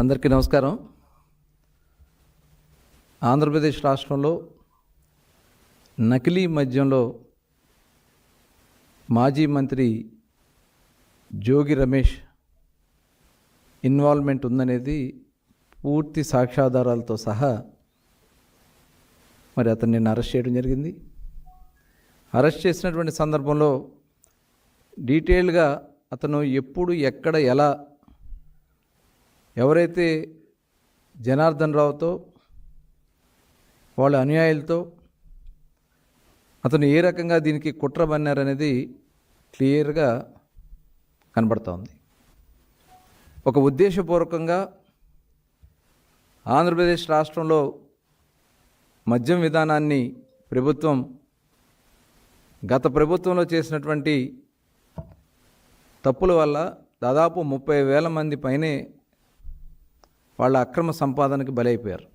అందరికీ నమస్కారం. ఆంధ్రప్రదేశ్ రాష్ట్రంలో నకిలీ మద్యంలో మాజీ మంత్రి జోగి రమేష్ ఇన్వాల్వ్మెంట్ ఉందనేది పూర్తి సాక్ష్యాధారాలతో సహా మరి అతన్ని నిన్న అరెస్ట్ చేయడం జరిగింది. అరెస్ట్ చేసినటువంటి సందర్భంలో డీటెయిల్గా అతను ఎప్పుడు ఎక్కడ ఎలా ఎవరైతే జనార్దన్ రావుతో వాళ్ళ అనుయాయులతో అతను ఏ రకంగా దీనికి కుట్ర బన్నారనేది క్లియర్గా కనబడుతోంది ఉంది. ఒక ఉద్దేశపూర్వకంగా ఆంధ్రప్రదేశ్ రాష్ట్రంలో మద్యం విధానాన్ని ప్రభుత్వం గత ప్రభుత్వంలో చేసినటువంటి తప్పుల వల్ల దాదాపు ముప్పై వేల మంది పైనే వాళ్ళ అక్రమ సంపాదనకి బలైపోయారు.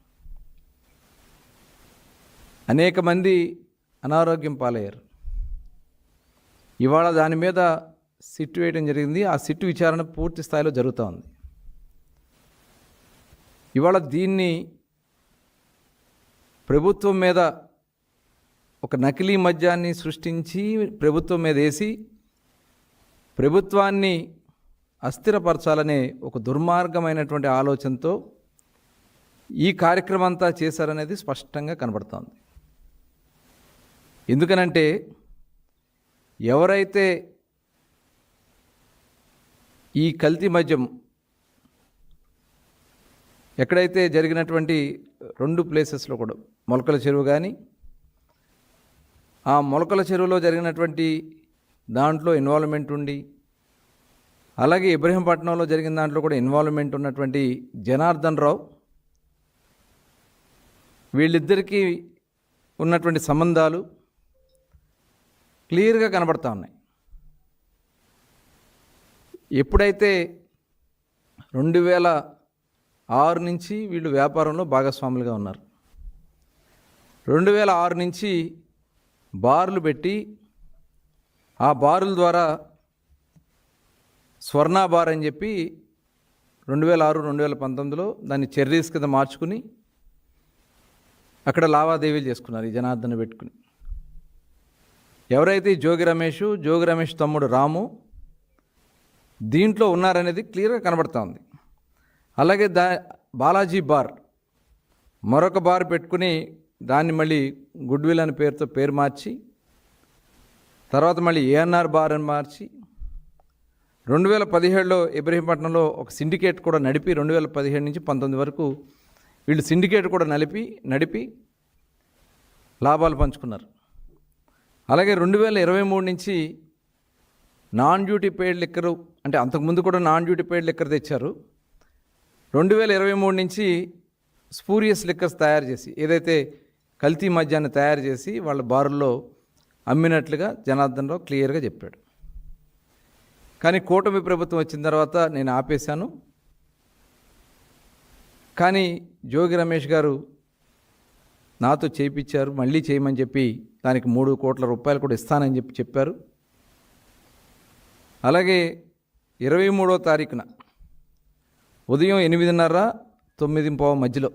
అనేక మంది అనారోగ్యం పాలయ్యారు. ఇవాళ దాని మీద సిట్ వేయడం జరిగింది. ఆ సిట్ విచారణ పూర్తి స్థాయిలో జరుగుతూ ఉంది. ఇవాళ దీన్ని ప్రభుత్వం మీద ఒక నకిలీ మద్యాన్ని సృష్టించి ప్రభుత్వం మీద వేసి ప్రభుత్వాన్ని అస్థిరపరచాలనే ఒక దుర్మార్గమైనటువంటి ఆలోచనతో ఈ కార్యక్రమం అంతా చేశారనేది స్పష్టంగా కనబడుతోంది. ఎందుకనంటే ఎవరైతే ఈ కల్తీ మద్యం ఎక్కడైతే జరిగినటువంటి రెండు ప్లేసెస్లో కూడా మొలకల చెరువు కానీ ఆ మొలకల చెరువులో జరిగినటువంటి దాంట్లో ఇన్వాల్వ్మెంట్ ఉండి అలాగే ఇబ్రహీంపట్నంలో జరిగిన దాంట్లో కూడా ఇన్వాల్వ్మెంట్ ఉన్నటువంటి జనార్దన్ రావు వీళ్ళిద్దరికీ ఉన్నటువంటి సంబంధాలు క్లియర్గా కనబడతా ఉన్నాయి. ఎప్పుడైతే రెండు వేల ఆరు నుంచి వీళ్ళు వ్యాపారంలో భాగస్వాములుగా ఉన్నారు. రెండు వేల ఆరు నుంచి బార్లు పెట్టి ఆ బారుల ద్వారా స్వర్ణ బార్ అని చెప్పి రెండు వేల ఆరు రెండు వేల పంతొమ్మిదిలో దాన్ని చెర్రీస్ కింద మార్చుకుని అక్కడ లావాదేవీలు చేసుకున్నారు ఈ జనార్దన్ పెట్టుకుని. ఎవరైతే జోగి రమేష్ జోగి రమేష్ తమ్ముడు రాము దీంట్లో ఉన్నారనేది క్లియర్గా కనబడుతూ ఉంది. అలాగే దా బాలాజీ బార్ మరొక బార్ పెట్టుకుని దాన్ని మళ్ళీ గుడ్విల్ అనే పేరుతో పేరు మార్చి తర్వాత మళ్ళీ ఏఎన్ఆర్ బార్ అని మార్చి రెండు వేల పదిహేడులో ఇబ్రహీంపట్నంలో ఒక సిండికేట్ కూడా నడిపి రెండు వేల పదిహేడు నుంచి పంతొమ్మిది వరకు వీళ్ళు సిండికేట్ కూడా నలిపి నడిపి లాభాలు పంచుకున్నారు. అలాగే రెండు వేల ఇరవై మూడు నుంచి నాన్ డ్యూటీ పెయిడ్ లిక్కరు అంటే అంతకుముందు కూడా నాన్ డ్యూటీ పెయిడ్ లిక్కర్ తెచ్చారు. రెండు వేల ఇరవై మూడు నుంచి స్పూరియస్ లిక్కర్స్ తయారు చేసి ఏదైతే కల్తీ మద్యాన్ని తయారు చేసి వాళ్ళ బారుల్లో అమ్మినట్లుగా జనార్దన్ రావు క్లియర్గా చెప్పాడు. కానీ కూటమి ప్రభుత్వం వచ్చిన తర్వాత నేను ఆపేశాను. కానీ జోగి రమేష్ గారు నాతో చేయించారు మళ్ళీ చేయమని చెప్పి దానికి మూడు కోట్ల రూపాయలు కూడా ఇస్తానని చెప్పి చెప్పారు. అలాగే ఇరవై మూడో తారీఖున ఉదయం ఎనిమిదిన్నర తొమ్మిది పావు మధ్యలో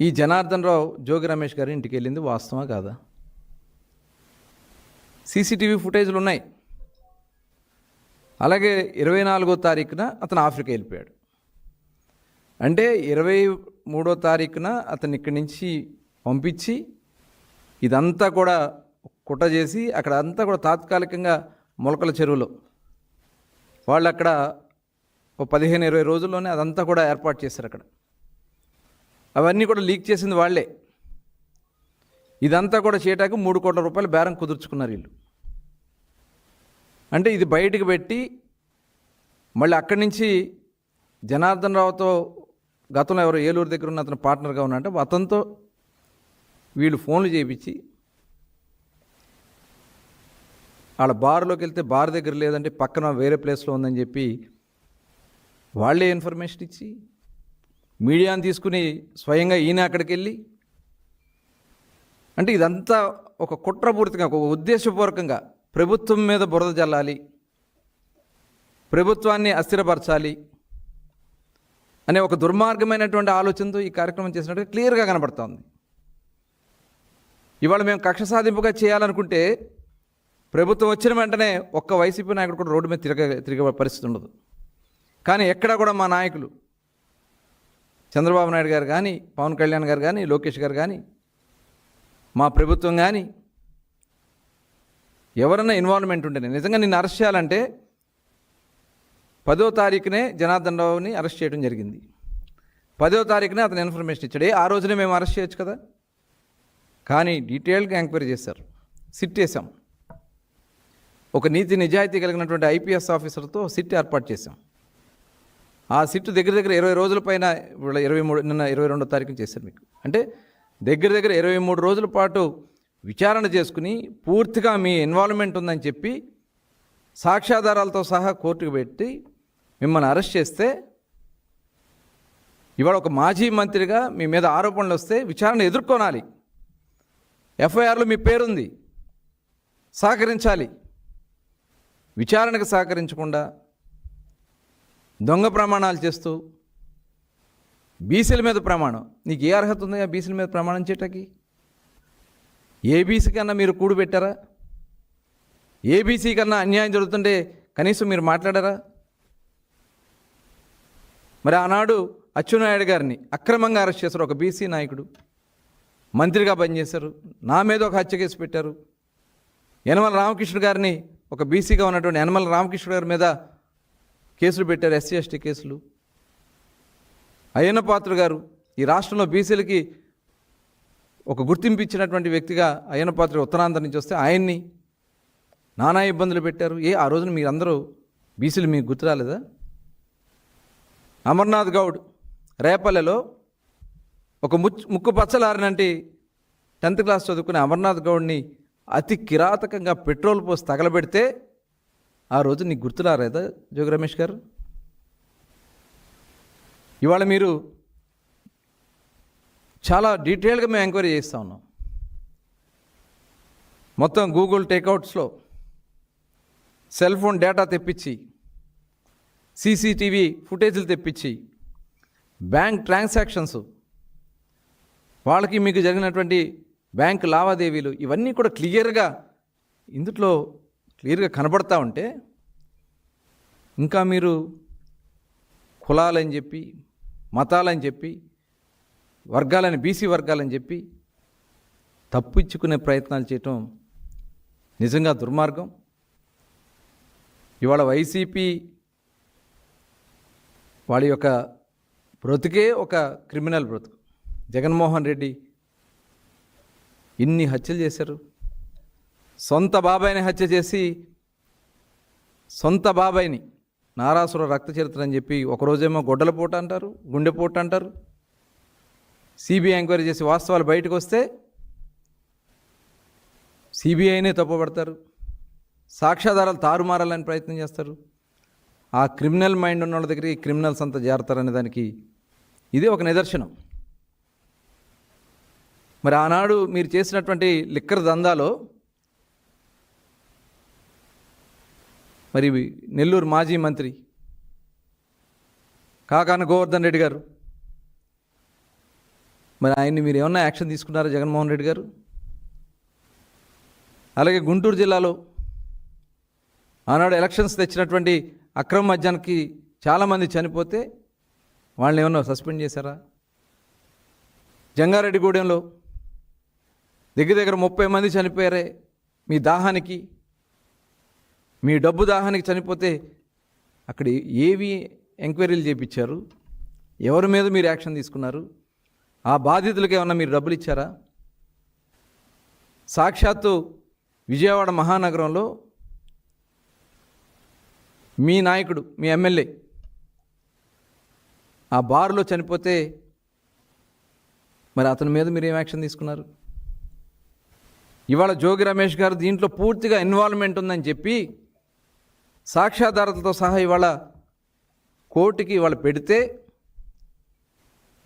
ఈ జనార్దన్ రావు జోగి రమేష్ గారి ఇంటికి వెళ్ళింది వాస్తవా కాదా? సీసీటీవీ ఫుటేజ్లు ఉన్నాయి. అలాగే ఇరవై నాలుగో తారీఖున అతను ఆఫ్రికా వెళ్ళిపోయాడు. అంటే ఇరవై మూడో తారీఖున అతను ఇక్కడి నుంచి పంపించి ఇదంతా కూడా కుట్ర చేసి అక్కడ అంతా కూడా తాత్కాలికంగా మొలకల చెరువులో వాళ్ళు అక్కడ ఓ పదిహేను ఇరవై రోజుల్లోనే అదంతా కూడా ఏర్పాటు చేశారు అక్కడ. అవన్నీ కూడా లీక్ చేసింది వాళ్ళే. ఇదంతా కూడా చేయటానికి మూడు కోట్ల రూపాయలు బేరం కుదుర్చుకున్నారు వీళ్ళు. అంటే ఇది బయటకు పెట్టి మళ్ళీ అక్కడి నుంచి జనార్దన్ రావుతో గతంలో ఎవరో ఏలూరు దగ్గర ఉన్న అతను పార్ట్నర్గా ఉన్నట్టు అతనితో వీళ్ళు ఫోన్లు చేయించి వాళ్ళ బార్లోకి వెళ్తే బార్ దగ్గర లేదంటే పక్కన వేరే ప్లేస్లో ఉందని చెప్పి వాళ్ళే ఇన్ఫర్మేషన్ ఇచ్చి మీడియాని తీసుకుని స్వయంగా ఈయన అక్కడికి వెళ్ళి అంటే ఇదంతా ఒక కుట్రపూరితంగా ఒక ఉద్దేశపూర్వకంగా ప్రభుత్వం మీద బురద జల్లాలి ప్రభుత్వాన్ని అస్థిరపరచాలి అనే ఒక దుర్మార్గమైనటువంటి ఆలోచనతో ఈ కార్యక్రమం చేసినట్టు క్లియర్గా కనబడుతోంది. ఇవాళ మేము కక్ష సాధింపుగా చేయాలనుకుంటే ప్రభుత్వం వచ్చిన వెంటనే ఒక్క వైసీపీ నాయకుడు కూడా రోడ్డు మీద తిరగ తిరిగే పరిస్థితి ఉండదు. కానీ ఎక్కడా కూడా మా నాయకులు చంద్రబాబు నాయుడు గారు కానీ పవన్ కళ్యాణ్ గారు కానీ లోకేష్ గారు కానీ మా ప్రభుత్వం కానీ ఎవరన్నా ఇన్వాల్వ్మెంట్ ఉంటేనే. నిజంగా నిన్ను అరెస్ట్ చేయాలంటే పదో తారీఖునే జనార్దన్ రావుని అరెస్ట్ చేయడం జరిగింది. పదో తారీఖునే అతను ఇన్ఫర్మేషన్ ఇచ్చాడు. ఆ రోజునే మేము అరెస్ట్ చేయొచ్చు కదా? కానీ డీటెయిల్గా ఎంక్వైరీ చేశారు. సిట్ వేసాం ఒక నీతి నిజాయితీ కలిగినటువంటి ఐపీఎస్ ఆఫీసర్తో సిట్ ఏర్పాటు చేశాం. ఆ సిట్ దగ్గర దగ్గర ఇరవై రోజుల పైన ఇరవై మూడు నిన్న ఇరవై రెండో తారీఖున చేశారు మీకు. అంటే దగ్గర దగ్గర ఇరవై మూడు రోజుల పాటు విచారణ చేసుకుని పూర్తిగా మీ ఇన్వాల్వ్మెంట్ ఉందని చెప్పి సాక్ష్యాధారాలతో సహా కోర్టుకు పెట్టి మిమ్మల్ని అరెస్ట్ చేస్తే ఇవాళ ఒక మాజీ మంత్రిగా మీ మీద ఆరోపణలు వస్తే విచారణ ఎదుర్కొనాలి. ఎఫ్ఐఆర్లో మీ పేరుంది. సహకరించాలి. విచారణకు సహకరించకుండా దొంగ ప్రమాణాలు చేస్తూ బీసీల మీద ప్రమాణం. నీకు ఏ అర్హత ఉందా బీసీల మీద ప్రమాణం చేయటానికి? ఏబీసీ కన్నా మీరు కూడు పెట్టారా? ఏబీసీ కన్నా అన్యాయం జరుగుతుంటే కనీసం మీరు మాట్లాడారా? మరి ఆనాడు అచ్చెన్నాయుడు గారిని అక్రమంగా అరెస్ట్ చేశారు ఒక బీసీ నాయకుడు. మంత్రిగా పనిచేశారు. నా మీద ఒక హత్య కేసు పెట్టారు. యనమల రామకృష్ణ గారిని ఒక బీసీగా ఉన్నటువంటి యనమల రామకృష్ణ గారి మీద కేసులు పెట్టారు ఎస్సీ ఎస్టీ కేసులు. అయ్యన్న పాత్ర గారు ఈ రాష్ట్రంలో బీసీలకి ఒక గుర్తింపు ఇచ్చినటువంటి వ్యక్తిగా అయ్యన పాత్ర ఉత్తరాంధ్ర నుంచి వస్తే ఆయన్ని నానా ఇబ్బందులు పెట్టారు. ఏ ఆ రోజున మీరందరూ బీసీలు మీకు గుర్తు రాలేదా? అమర్నాథ్ గౌడ్ రేపల్లెలో ఒక ముచ్చు ముక్కు పచ్చలారినంటి టెన్త్ క్లాస్ చదువుకునే అమర్నాథ్ గౌడ్ని అతి కిరాతకంగా పెట్రోల్ పోసి తగలబెడితే ఆ రోజు నీకు గుర్తురారేదా జోగి రమేష్ గారు? ఇవాళ మీరు చాలా డీటెయిల్గా మేము ఎంక్వైరీ చేస్తూ ఉన్నాం. మొత్తం గూగుల్ టేక్అవుట్స్లో సెల్ ఫోన్ డేటా తెప్పించి సీసీటీవీ ఫుటేజ్లు తెప్పించి బ్యాంక్ ట్రాన్సాక్షన్స్ వాళ్ళకి మీకు జరిగినటువంటి బ్యాంక్ లావాదేవీలు ఇవన్నీ కూడా క్లియర్గా ఇందులో క్లియర్గా కనబడతా ఉంటే ఇంకా మీరు కులాలని చెప్పి మతాలని చెప్పి వర్గాలని బీసీ వర్గాలని చెప్పి తప్పించుకునే ప్రయత్నాలు చేయటం నిజంగా దుర్మార్గం. ఇవాళ వైసీపీ వాళ్ళ యొక్క బ్రతుకే ఒక క్రిమినల్ బ్రతుకు. జగన్మోహన్ రెడ్డి ఇన్ని హత్యలు చేశారు. సొంత బాబాయిని హత్య చేసి సొంత బాబాయిని నారాసుర రక్త చరిత్ర అని చెప్పి ఒకరోజేమో గొడ్డల పూట అంటారు గుండెపోటు అంటారు. సిబిఐ ఎంక్వైరీ చేసి వాస్తవాలు బయటకు వస్తే సిబిఐనే తప్పుపడతారు. సాక్ష్యాధారాలు తారుమారాలని ప్రయత్నం చేస్తారు. ఆ క్రిమినల్ మైండ్ ఉన్న వాళ్ళ దగ్గరికి క్రిమినల్స్ అంతా చేరతారనే దానికి ఇది ఒక నిదర్శనం. మరి ఆనాడు మీరు చేసినటువంటి లిక్కర్ దందాలో మరి నెల్లూరు మాజీ మంత్రి కాకాన గోవర్ధన్ రెడ్డి గారు మరి ఆయన్ని మీరు ఏమన్నా యాక్షన్ తీసుకున్నారా జగన్మోహన్ రెడ్డి గారు? అలాగే గుంటూరు జిల్లాలో ఆనాడు ఎలక్షన్స్ తెచ్చినటువంటి అక్రమ మద్యానికి చాలామంది చనిపోతే వాళ్ళని ఏమన్నా సస్పెండ్ చేశారా? జంగారెడ్డిగూడెంలో దగ్గర దగ్గర ముప్పై మంది చనిపోయారే మీ దాహానికి? మీ డబ్బు దాహానికి చనిపోతే అక్కడ ఏవి ఎంక్వైరీలు చేయించారు ఎవరి మీద మీరు యాక్షన్ తీసుకున్నారు? ఆ బాధితులకు ఏమన్నా మీరు డబ్బులు ఇచ్చారా? సాక్షాత్తు విజయవాడ మహానగరంలో మీ నాయకుడు మీ ఎమ్మెల్యే ఆ బారులో చనిపోతే మరి అతని మీద మీరు ఏం యాక్షన్ తీసుకున్నారు? ఇవాళ జోగి రమేష్ గారు దీంట్లో పూర్తిగా ఇన్వాల్వ్మెంట్ ఉందని చెప్పి సాక్ష్యాధారాలతో సహా ఇవాళ కోర్టుకి ఇవాళ పెడితే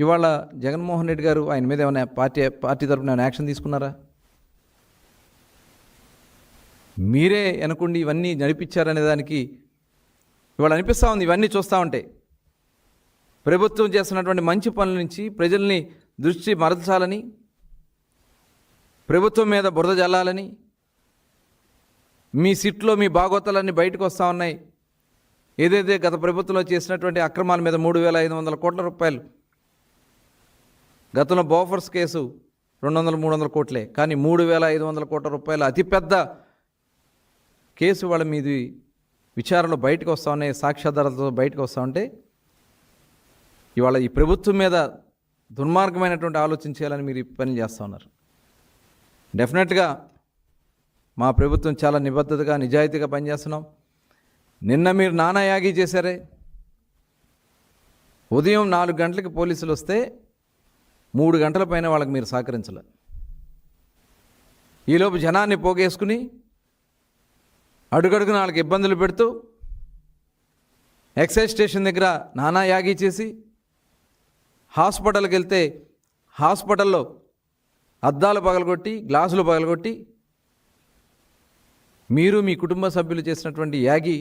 ఇవాళ జగన్మోహన్ రెడ్డి గారు ఆయన మీద ఏమైనా పార్టీ పార్టీ తరపున ఏమైనా యాక్షన్ తీసుకున్నారా? మీరే అనుకోండి ఇవన్నీ నడిపించారనే దానికి ఇవాళ అనిపిస్తూ ఉంది ఇవన్నీ చూస్తూ ఉంటే. ప్రభుత్వం చేస్తున్నటువంటి మంచి పనుల నుంచి ప్రజల్ని దృష్టి మరల్చాలని ప్రభుత్వం మీద బురద జల్లాలని మీ సిట్లో మీ బాగోతాలన్నీ బయటకు వస్తూ ఉన్నాయి. ఏదైతే గత ప్రభుత్వంలో చేసినటువంటి అక్రమాల మీద మూడు వేల ఐదు వందల కోట్ల రూపాయలు గతంలో బోఫర్స్ కేసు రెండు వందల మూడు వందల కోట్లే. కానీ మూడు వేల ఐదు వందల కోట్ల రూపాయల అతిపెద్ద కేసు వాళ్ళ మీది విచారణలో బయటకు వస్తూ ఉన్నాయి సాక్ష్యాధారాలతో బయటకు వస్తూ ఉంటే ఇవాళ ఈ ప్రభుత్వం మీద దుర్మార్గమైనటువంటి ఆలోచన చేయాలని మీరు పని చేస్తూ ఉన్నారు. డెఫినెట్గా మా ప్రభుత్వం చాలా నిబద్ధతగా నిజాయితీగా పనిచేస్తున్నాం. నిన్న మీరు నానా యాగి చేశారే. ఉదయం నాలుగు గంటలకు పోలీసులు వస్తే మూడు గంటల పైన వాళ్ళకి మీరు సహకరించలే. ఈలోపు జనాన్ని పోగేసుకుని అడుగడుగున వాళ్ళకి ఇబ్బందులు పెడుతూ ఎక్సైజ్ స్టేషన్ దగ్గర నానా యాగి చేసి హాస్పిటల్కి వెళ్తే హాస్పిటల్లో అద్దాలు పగలగొట్టి గ్లాసులు పగలగొట్టి మీరు మీ కుటుంబ సభ్యులు చేసినటువంటి యాగి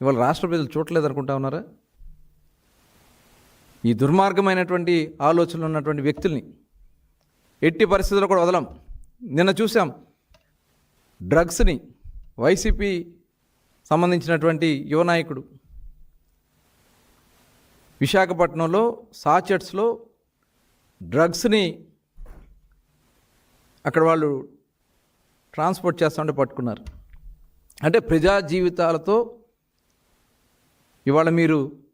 ఇవాళ రాష్ట్ర ప్రజలు చూడలేదనుకుంటా ఉన్నారా? ఈ దుర్మార్గమైనటువంటి ఆలోచనలు ఉన్నటువంటి వ్యక్తుల్ని ఎట్టి పరిస్థితుల్లో కూడా వదలం. నిన్న చూసాం డ్రగ్స్ని వైసీపీ సంబంధించినటువంటి యువ నాయకుడు విశాఖపట్నంలో సాచెట్స్లో డ్రగ్స్ని అక్కడ వాళ్ళు ట్రాన్స్పోర్ట్ చేస్తుంటే పట్టుకున్నారు. అంటే ప్రజా జీవితాలతో ఇవాళ మీరు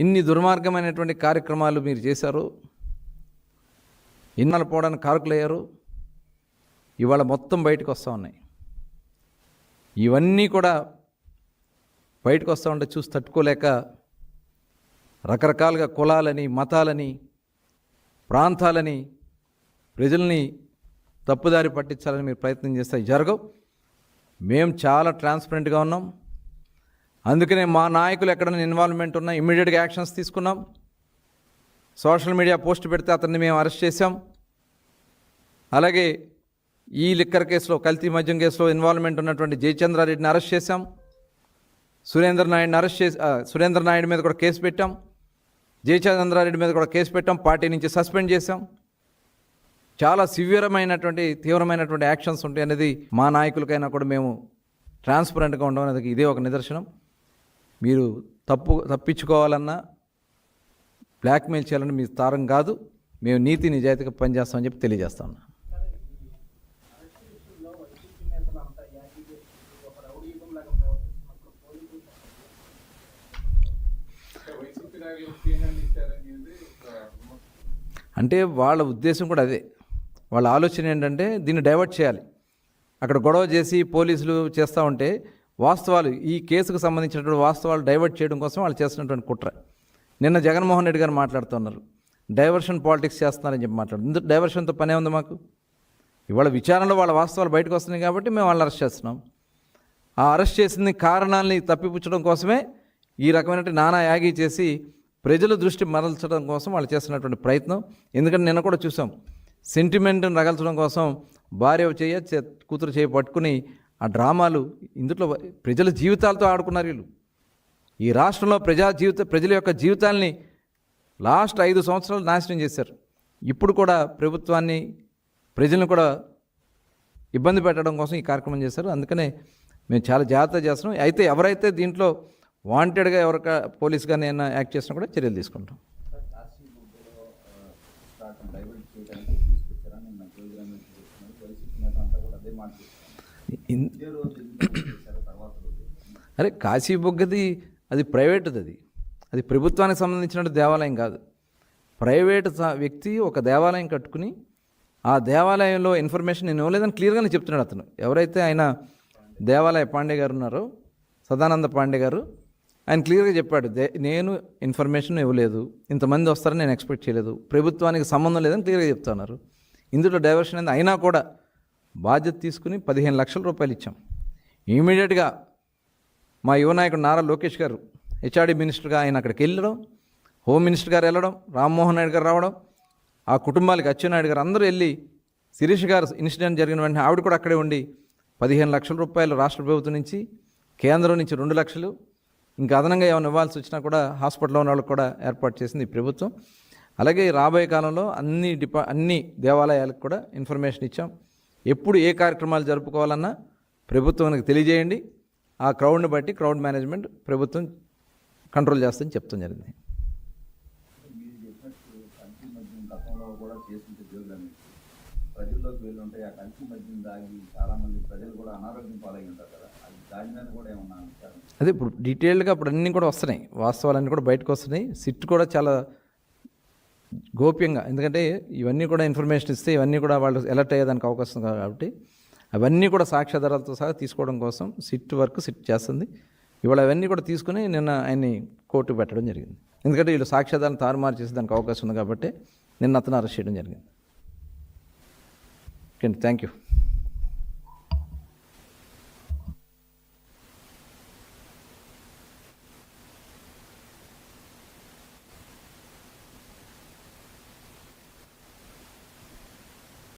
ఇన్ని దుర్మార్గమైనటువంటి కార్యక్రమాలు మీరు చేశారు. ఇన్నాళ్ళు పోవడానికి కారకులయ్యారు. ఇవాళ మొత్తం బయటకు వస్తూ ఉన్నాయి. ఇవన్నీ కూడా బయటకు వస్తూ ఉంటే చూసి తట్టుకోలేక రకరకాలుగా కులాలని మతాలని ప్రాంతాలని ప్రజల్ని తప్పుదారి పట్టించాలని మీరు ప్రయత్నం చేస్తే జరగవు. మేము చాలా ట్రాన్స్పరెంట్గా ఉన్నాం. అందుకనే మా నాయకులు ఎక్కడైనా ఇన్వాల్వ్మెంట్ ఉన్నా ఇమీడియట్గా యాక్షన్స్ తీసుకున్నాం. సోషల్ మీడియా పోస్ట్ పెడితే అతన్ని మేము అరెస్ట్ చేశాం. అలాగే ఈ లిక్కర్ కేసులో కల్తీ మద్యం కేసులో ఇన్వాల్వ్మెంట్ ఉన్నటువంటి జయచంద్రారెడ్డిని అరెస్ట్ చేశాం. సురేంద్ర నాయుడిని అరెస్ట్ చేసి సురేంద్ర నాయుడు మీద కూడా కేసు పెట్టాం. జయచంద్రారెడ్డి మీద కూడా కేసు పెట్టాం. పార్టీ నుంచి సస్పెండ్ చేశాం. చాలా సివియరమైనటువంటి తీవ్రమైనటువంటి యాక్షన్స్ ఉంటాయి అనేది మా నాయకులకైనా కూడా మేము ట్రాన్స్పరెంట్గా ఉండడం అనేది ఇదే ఒక నిదర్శనం. మీరు తప్పు తప్పించుకోవాలన్నా బ్లాక్మెయిల్ చేయాలని మీ తారం కాదు. మేము నీతి నిజాయితీగా పనిచేస్తామని చెప్పి తెలియజేస్తాం. అంటే వాళ్ళ ఉద్దేశం కూడా అదే. వాళ్ళ ఆలోచన ఏంటంటే దీన్ని డైవర్ట్ చేయాలి. అక్కడ గొడవ చేసి పోలీసులు చేస్తూ ఉంటే వాస్తవాలు ఈ కేసుకు సంబంధించినటువంటి వాస్తవాలు డైవర్ట్ చేయడం కోసం వాళ్ళు చేస్తున్నటువంటి కుట్ర. నిన్న జగన్మోహన్ రెడ్డి గారు మాట్లాడుతున్నారు. డైవర్షన్ పాలిటిక్స్ చేస్తున్నారని చెప్పి మాట్లాడు ఇందుకు డైవర్షన్తో పనే ఉంది మాకు? ఇవాళ విచారణలో వాళ్ళ వాస్తవాలు బయటకు వస్తున్నాయి కాబట్టి మేము వాళ్ళని అరెస్ట్ చేస్తున్నాం. ఆ అరెస్ట్ చేసిన కారణాలని తప్పిపుచ్చడం కోసమే ఈ రకమైన నానా యాగి చేసి ప్రజల దృష్టి మరల్చడం కోసం వాళ్ళు చేస్తున్నటువంటి ప్రయత్నం. ఎందుకంటే నిన్న కూడా చూసాం. సెంటిమెంట్ని రగల్చడం కోసం భార్య చేయ కూతురు చేయ పట్టుకుని ఆ డ్రామాలు ఇందులో ప్రజల జీవితాలతో ఆడుకున్నారు వీళ్ళు. ఈ రాష్ట్రంలో ప్రజా జీవిత ప్రజల యొక్క జీవితాల్ని లాస్ట్ ఐదు సంవత్సరాలు నాశనం చేశారు. ఇప్పుడు కూడా ప్రభుత్వాన్ని ప్రజలను కూడా ఇబ్బంది పెట్టడం కోసం ఈ కార్యక్రమం చేశారు. అందుకనే మేము చాలా జాగ్రత్త చేస్తున్నాం. అయితే ఎవరైతే దీంట్లో వాంటెడ్గా ఎవరిక పోలీస్ కానీ ఏమైనా యాక్ట్ చేసినా కూడా చర్యలు తీసుకుంటాం. డైవర్ట్ చేయడానికి అరే కాశీ బొగ్గది అది ప్రైవేటుది అది. అది ప్రభుత్వానికి సంబంధించిన దేవాలయం కాదు. ప్రైవేట్ వ్యక్తి ఒక దేవాలయం కట్టుకుని ఆ దేవాలయంలో ఇన్ఫర్మేషన్ నేను ఇవ్వలేదని క్లియర్గానే చెప్తున్నాడు అతను. ఎవరైతే ఆయన దేవాలయ పాండే గారు ఉన్నారో సదానంద పాండే గారు ఆయన క్లియర్గా చెప్పాడు దే నేను ఇన్ఫర్మేషన్ ఇవ్వలేదు ఇంతమంది వస్తారని నేను ఎక్స్పెక్ట్ చేయలేదు ప్రభుత్వానికి సంబంధం లేదని క్లియర్గా చెప్తున్నారు. ఇందులో డైవర్షన్ అనేది అయినా కూడా బాధ్యత తీసుకుని పదిహేను లక్షల రూపాయలు ఇచ్చాం. ఇమీడియట్గా మా యువ నాయకుడు నారా లోకేష్ గారు హెచ్ఆర్డీ మినిస్టర్గా ఆయన అక్కడికి వెళ్ళడం హోమ్ మినిస్టర్ గారు వెళ్ళడం రామ్మోహన్ నాయుడు గారు రావడం ఆ కుటుంబాలకి అచ్చెన్నాయుడు గారు అందరూ వెళ్ళి శిరీష్ గారు ఇన్సిడెంట్ జరిగిన వెంటనే ఆవిడ కూడా అక్కడే ఉండి పదిహేను లక్షల రూపాయలు రాష్ట్ర ప్రభుత్వం నుంచి కేంద్రం నుంచి రెండు లక్షలు ఇంకా అదనంగా ఏమైనా ఇవ్వాల్సి వచ్చినా కూడా హాస్పిటల్లో ఉన్న వాళ్ళకి కూడా ఏర్పాటు చేసింది ప్రభుత్వం. అలాగే రాబోయే కాలంలో అన్ని డిపా అన్ని దేవాలయాలకు కూడా ఇన్ఫర్మేషన్ ఇచ్చాం. ఎప్పుడు ఏ కార్యక్రమాలు జరుపుకోవాలన్నా ప్రభుత్వానికి తెలియజేయండి. ఆ క్రౌడ్ని బట్టి క్రౌడ్ మేనేజ్మెంట్ ప్రభుత్వం కంట్రోల్ చేస్తుందని చెప్తాం జరిగింది. కూడా ప్రజల్లోకి వెళ్ళి ఉంటాయి ఆ మద్యం దాగి చాలా మంది ప్రజలు కూడా అనారోగ్యం పాలై ఉంటారు కదా అది దాని మీద కూడా ఏమన్నా అదే ఇప్పుడు డీటెయిల్డ్గా ఇప్పుడు అన్నీ కూడా వస్తున్నాయి. వాస్తవాలన్నీ కూడా బయటకు వస్తున్నాయి. సిట్ కూడా చాలా గోప్యంగా. ఎందుకంటే ఇవన్నీ కూడా ఇన్ఫర్మేషన్ ఇస్తే ఇవన్నీ కూడా వాళ్ళు ఎలర్ట్ అయ్యేదానికి అవకాశం ఉంది కాబట్టి అవన్నీ కూడా సాక్ష్యాధారాలతో సహా తీసుకోవడం కోసం సిట్ వర్క్ సిట్ చేస్తుంది. ఇవాళ అవన్నీ కూడా తీసుకుని నిన్న ఆయన్ని కోర్టు పెట్టడం జరిగింది. ఎందుకంటే వీళ్ళు సాక్ష్యాధారాలను తారుమారు చేసే దానికి అవకాశం ఉంది కాబట్టి నిన్న అతను అరెస్ట్ చేయడం జరిగింది. Okay thank you